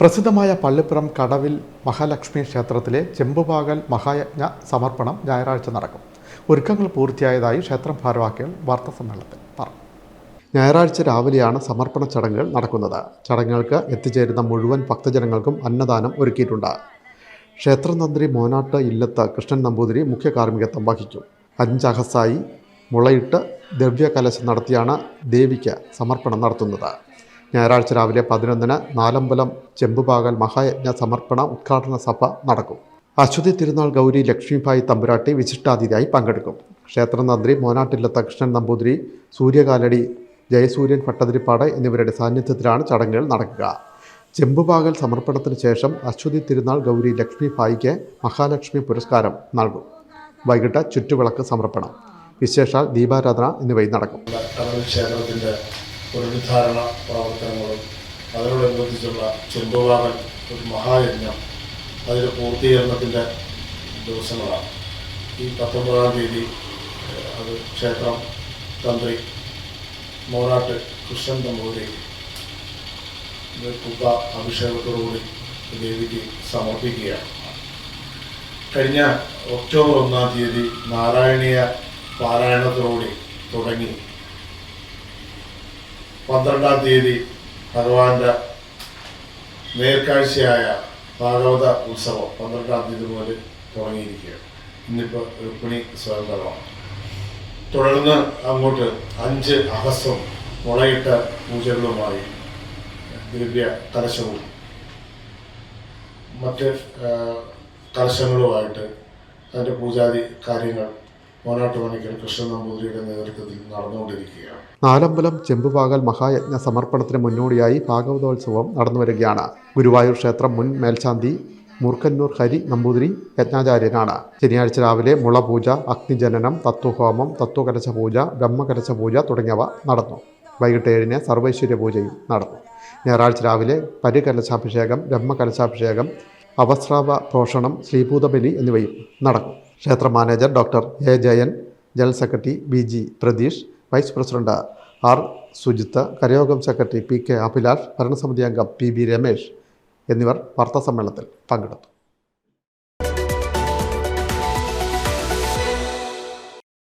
പ്രസിദ്ധമായ പള്ളിപ്പുറം കടവിൽ മഹാലക്ഷ്മി ക്ഷേത്രത്തിലെ ചെമ്പുപാകൽ മഹായജ്ഞ സമർപ്പണം ഞായറാഴ്ച നടക്കും. ഒരുക്കങ്ങൾ പൂർത്തിയായതായി ക്ഷേത്രം ഭാരവാഹികൾ വാർത്താസമ്മേളനത്തിൽ പറഞ്ഞു. ഞായറാഴ്ച രാവിലെയാണ് സമർപ്പണ ചടങ്ങുകൾ നടക്കുന്നത്. ചടങ്ങുകൾക്ക് എത്തിച്ചേരുന്ന മുഴുവൻ ഭക്തജനങ്ങൾക്കും അന്നദാനം ഒരുക്കിയിട്ടുണ്ട്. ക്ഷേത്രതന്ത്രി മോനാട്ട് ഇല്ലത്ത് കൃഷ്ണൻ നമ്പൂതിരി മുഖ്യ കാർമ്മികത്വം വഹിക്കും അഞ്ചഹസായി മുളയിട്ട് ദിവ്യകലശം നടത്തിയാണ് ദേവിക്ക് സമർപ്പണം നടത്തുന്നത്. ഞായറാഴ്ച രാവിലെ പതിനൊന്നിന് നാലമ്പലം ചെമ്പുപാകൽ മഹായജ്ഞ സമർപ്പണ ഉദ്ഘാടന സഭ നടക്കും. അശ്വതി തിരുനാൾ ഗൗരി ലക്ഷ്മിഭായി തമ്പുരാട്ടി വിശിഷ്ടാതിഥിയായി പങ്കെടുക്കും. ക്ഷേത്രതന്ത്രി മോനാട്ടില്ലത്ത കൃഷ്ണൻ നമ്പൂതിരി സൂര്യകാലടി ജയസൂര്യൻ ഭട്ടതിരിപ്പാട് എന്നിവരുടെ സാന്നിധ്യത്തിലാണ് ചടങ്ങുകൾ നടക്കുക. ചെമ്പുപാകൽ സമർപ്പണത്തിന് ശേഷം അശ്വതി തിരുനാൾ ഗൗരി ലക്ഷ്മിഭായിക്ക് മഹാലക്ഷ്മി പുരസ്കാരം നൽകും. വൈകിട്ട് ചുറ്റുവിളക്ക് സമർപ്പണം. വിശേഷാൽ ദീപാരാധന എന്നിവയും നടക്കും. പുനരുദ്ധാരണ പ്രവർത്തനങ്ങളും അതിനോടനുബന്ധിച്ചുള്ള ചെമ്പുവാകൽ ഒരു മഹായജ്ഞം അതിന്റെ പൂർത്തീകരണത്തിന്റെ ദിവസങ്ങളാണ്. ഈ പത്തൊമ്പതാം തീയതി അത് ക്ഷേത്രം തന്ത്രി മോനാട്ട് കൃഷ്ണൻ തമ്പൂരി കുപ്പ അഭിഷേകത്തോടുകൂടി ദേവിക്ക് സമർപ്പിക്കുകയാണ്. കഴിഞ്ഞ ഒക്ടോബർ ഒന്നാം തീയതി നാരായണീയ പാരായണത്തോടുകൂടി തുടങ്ങി. പന്ത്രണ്ടാം തീയതി ഭഗവാന്റെ നേർക്കാഴ്ചയായ ഭാഗവത ഉത്സവം പന്ത്രണ്ടാം തീയതി മുതൽ തുടങ്ങിയിരിക്കുകയാണ്. ഇന്നിപ്പോൾ രുക്മിണി സ്വയംവരമാണ് തുടർന്ന് അങ്ങോട്ട് അഞ്ച് അഹസ്വം മുളയിട്ട പൂജകളുമായി ദിവ്യ കലശവും മറ്റ് കലശങ്ങളുമായിട്ട് അതിന്റെ പൂജാതി കാര്യങ്ങൾ നേതൃത്വത്തിൽ നടന്നുകൊണ്ടിരിക്കുകയാണ്. നാലമ്പലം ചെമ്പുപാകൽ മഹായജ്ഞ സമർപ്പണത്തിന് മുന്നോടിയായി ഭാഗവതോത്സവം നടന്നുവരികയാണ്. ഗുരുവായൂർ ക്ഷേത്രം മുൻ മേൽശാന്തി മൂർക്കന്നൂർ ഹരി നമ്പൂതിരി യജ്ഞാചാര്യനാണ്. ശനിയാഴ്ച രാവിലെ മുളപൂജ അഗ്നിജനനം തത്വഹോമം തത്വകലശ പൂജ ബ്രഹ്മകലശ പൂജ തുടങ്ങിയവ നടന്നു. വൈകിട്ട് ഏഴിന് സർവൈശ്വര്യ പൂജയും നടന്നു. ഞായറാഴ്ച രാവിലെ പരികലശാഭിഷേകം ബ്രഹ്മകലശാഭിഷേകം അവസ്രാവ പോഷണം ശ്രീഭൂതബലി എന്നിവയും നടക്കും. ക്ഷേത്ര manager doctor A. Jayan general secretary B. G. Pratheesh vice president R. Sujith കരയോഗം secretary P. K. Abhilash ഭരണസമിതി അംഗം പി. ബി. രമേശ് എന്നിവർ വാർത്താസമ്മേളനത്തിൽ പങ്കെടുത്തു.